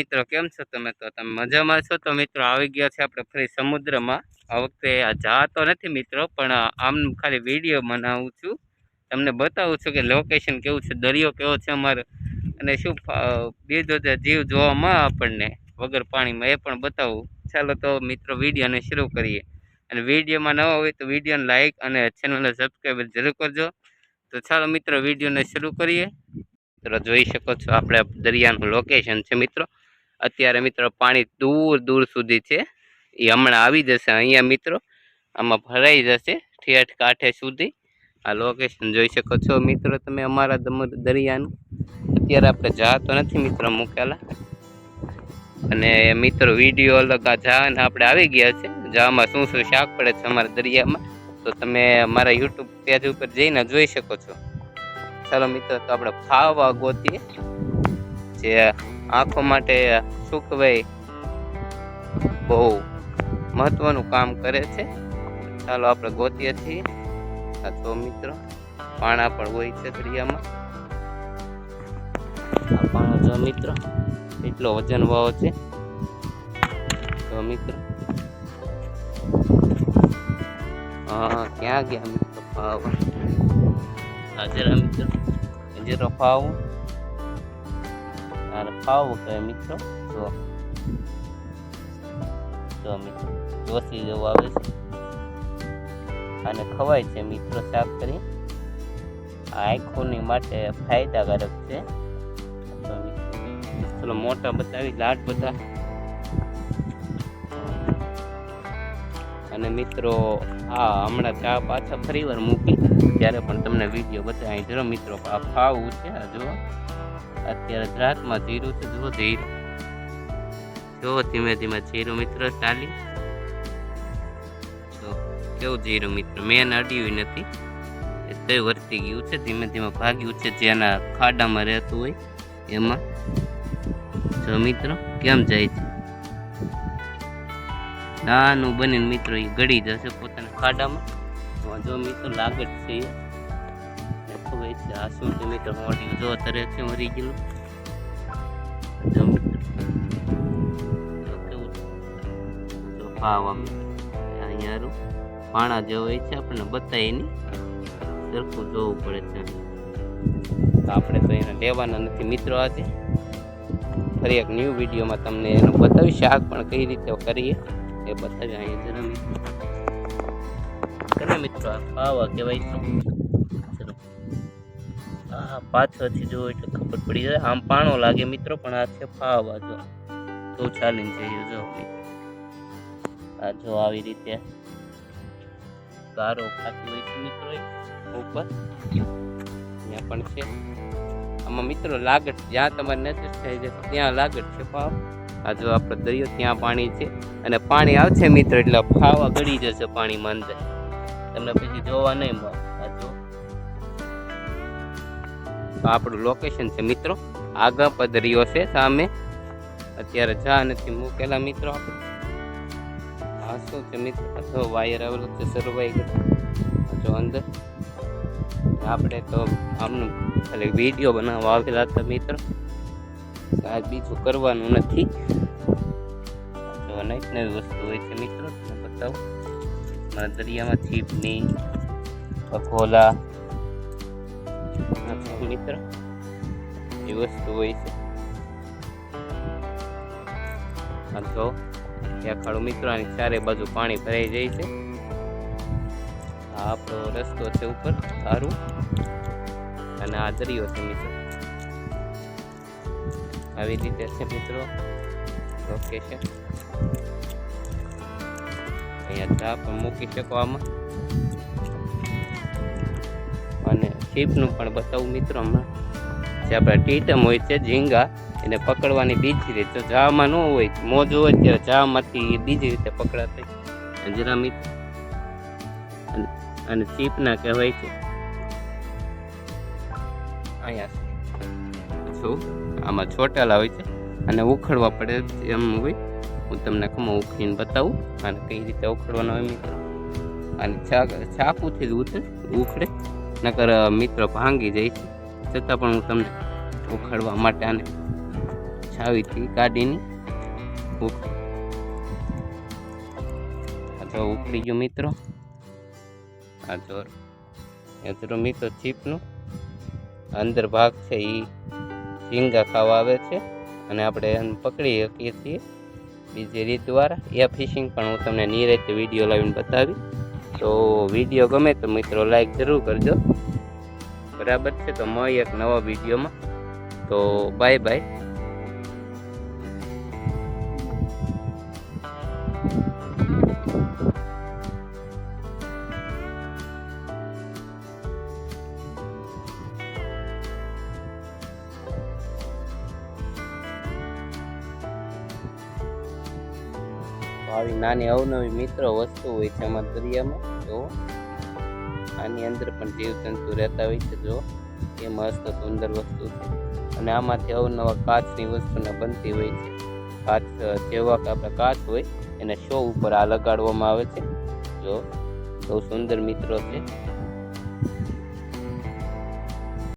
મિત્રો, કેમ છો તમે? તો તમે મજામાં છો? તો મિત્રો, આવી ગયા છે આપણે ફરી સમુદ્રમાં. આ વખતે આ જાતો નથી મિત્રો, પણ આમ ખાલી વીડિયો બનાવું છું. તમને બતાવું છું કે લોકેશન કેવું છે, દરિયો કેવો છે અમારે, અને શું બીજો જીવ જોવામાં આપણને વગર પાણીમાં, એ પણ બતાવું. ચાલો તો મિત્રો, વિડીયોને શરૂ કરીએ. અને વિડીયોમાં ન હોય તો વિડીયોને લાઇક અને ચેનલને સબસ્ક્રાઈબ જરૂર કરજો. તો ચાલો મિત્રો, વિડીયોને શરૂ કરીએ. મિત્રો, જોઈ શકો છો, આપણે દરિયાનું લોકેશન છે મિત્રો. અત્યારે મિત્રો પાણી દૂર દૂર સુધી છે. એ હમણાં આવી જશે અહીંયા મિત્રો. આમાં ભરાઈ જશે ઠેઠ કાંઠે સુધી. આ લોકેશન જોઈ શકો છો મિત્રો તમે અમારા દરિયાનું. અત્યારે આપણે જા તો નથી મિત્રો મૂકેલા. અને મિત્રો વીડિયો અલગ આ જા આપણે આવી ગયા છે. જામાં શું શું શાક પડે છે અમારા દરિયામાં. તો તમે મારા યુટ્યુબ પેજ ઉપર જઈને જોઈ શકો છો. ચાલો મિત્રો તો આપણે ખાવા ગોતીએ. જે આંખો માટે કહેવાય બહુ મહત્વનું કામ કરે છે. ચાલો આપણે ગોતીએ છીએ. આ તો મિત્રો પાણા પણ હોય છે દરિયામાં. આ પાણો જો મિત્રો એટલો વજન વાળો છે. તો મિત્રો હા, ક્યાં ગયા મિત્રો ફાવ હાજરા મિત્રો. જરા ફાવું. અને ફાવું કહે મિત્રો. તો જો મિત્રો, જોશી જેવું આવે છે. અને ખવાય છે મિત્રો સાફ કરી. આંખોની માટે ફાયદાકારક છે. ચલો મોટા બતાવી લાટ બધા. અને મિત્રો, આ હમણાં ચા પાછા ફરી વાર મૂકી. ત્યારે પણ તમને વીડિયો બતાવી જરો મિત્રો, આ ખાવું છે જુઓ. અત્યારે દ્રાકમાં જીરું છે, જુઓ ધીરું જો ધીમે ધીમે જીરું મિત્ર ચાલી. જો કેવું જીરું મિત્ર મેન અડ્યું નથી. એ તો વર્તી ગયું છે, ધીમે ધીમે ભાગ્યું છે જેના ખાડામાં રહેતું હોય એમાં. જો મિત્રો, કેમ જાય છે. નાનું બનીને મિત્રો એ ગળી જશે પોતાના ખાડામાં. જો મિત્રો, લાગત છે ખબર છે. છે મોટી જો. તરે છે? મરી ગયેલું અહીંયા પાણા જેવો હોય છે આપણને બતાવી નહીં સરખું જોવું પડે છે. આપણે તો એને લેવાના નથી મિત્રો આજે. ફરી એક ન્યૂ વિડીયોમાં તમને એનું બતાવી શાક પણ કઈ રીતે કરીએ. એ બતાવી અહીંયા જરા મિત્રો મિત્રો આ ખાવા કહેવાય ચલો હા પાછળથી જો એટલે ખબર પડી જાય. આમ પાણો લાગે મિત્રો, પણ આ છે ફાવા, જો. તો ચાલીને જઈએ જો. આ જો આવી રીતે ગારો ખાતી હોય છે મિત્રો ઉપર. ત્યાં પણ છે. આમાં મિત્રો લાગટ જ્યાં તમારે નજર થઈ છે ત્યાં લાગટ છે ફાવ આ જો આપણે દરિયો, ત્યાં પાણી છે. અને પાણી આવશે મિત્રો, એટલે ફાવા ગળી જશે, પાણીમાં અંદર. તમને પછી જોવા નહીં મળે. તો આપણું લોકેશન છે મિત્રો. આગા પદરીઓ છે સામે. અત્યારે જા નથી મૂકેલા મિત્રો આપણે. શું છે મિત્રો? તો વાયર આવેલો છે સરવાઈ જો અંદર. આપણે તો આમનું ખાલી વીડિયો બનાવવા આવેલા હતા મિત્રો. કાંઈ બીજું કરવાનું નથી. જો નવી નવી વસ્તુ હોય છે મિત્રો. બતાવું. મારા દરિયામાં છીપની અકોલા મિત્ર એ વસ્તુ હોય છે આ તો ત્યાં ખાડો ચારે બાજુ પાણી ભરાઈ જાય છે. આ આપણો રસ્તો છે ઉપર સારું અને આ દરિયો છે મિત્રો. આવી રીતે છે મિત્રો. લોકેશન અહીંયા ચા પણ મૂકી શકો આમાં. અને શીપનું પણ બતાવું મિત્રો હમણાં. જે આપણે ટીટમ હોય છે, ઝીંગા, એને પકડવાની બીજી રીત તો જામાં ન હોય, મોજ હોય ત્યારે જામાંથી બીજી રીતે પકડાતી જરા મિત્ર અને ચીપના કહેવાય છે. અહીંયા છું. આમાં છોટેલા હોય છે. અને ઉખડવા પડે એમ હોય. હું તમને ખમો ઉખડીને બતાવું. અને કઈ રીતે ઉખડવાનો હોય મિત્રો. અને ચાકુથી જ ઉતરે, ઉખડે. નકર મિત્રો ભાંગી જાય છે. છતાં પણ હું તમને ઉખાડવા માટે આને છાવીથી ઉક- આ તો ઉખડી ગયો મિત્રો. આ તો તો મિત્રો ચીપનું અંદર ભાગ છે એ ઝીંગા ખાવા આવે છે. અને આપણે એને પકડી શકીએ છીએ. બીજી રીત દ્વારા એ ફિશિંગ પણ હું તમને નિરાતે વીડિયો લાવીને બતાવી તો વીડિયો ગમે તો મિત્રો લાઈક જરૂર કરજો. બરાબર છે? તો મળીએ એક નવા વિડીયોમાં તો બાય બાય આવી નાની અવનવી મિત્રો વસ્તુ હોય છે અમારા દરિયામાં, જો. આની અંદર પણ જીવજંતુ રહેતા હોય છે, જો. એ મસ્ત સુંદર વસ્તુ છે. અને આમાંથી અવનવા કાચની વસ્તુને બનતી હોય છે. કાચ, જેવા આપણે કાચ હોય, એને શો ઉપર આ લગાડવામાં આવે છે, જો. બહુ સુંદર મિત્રો છે.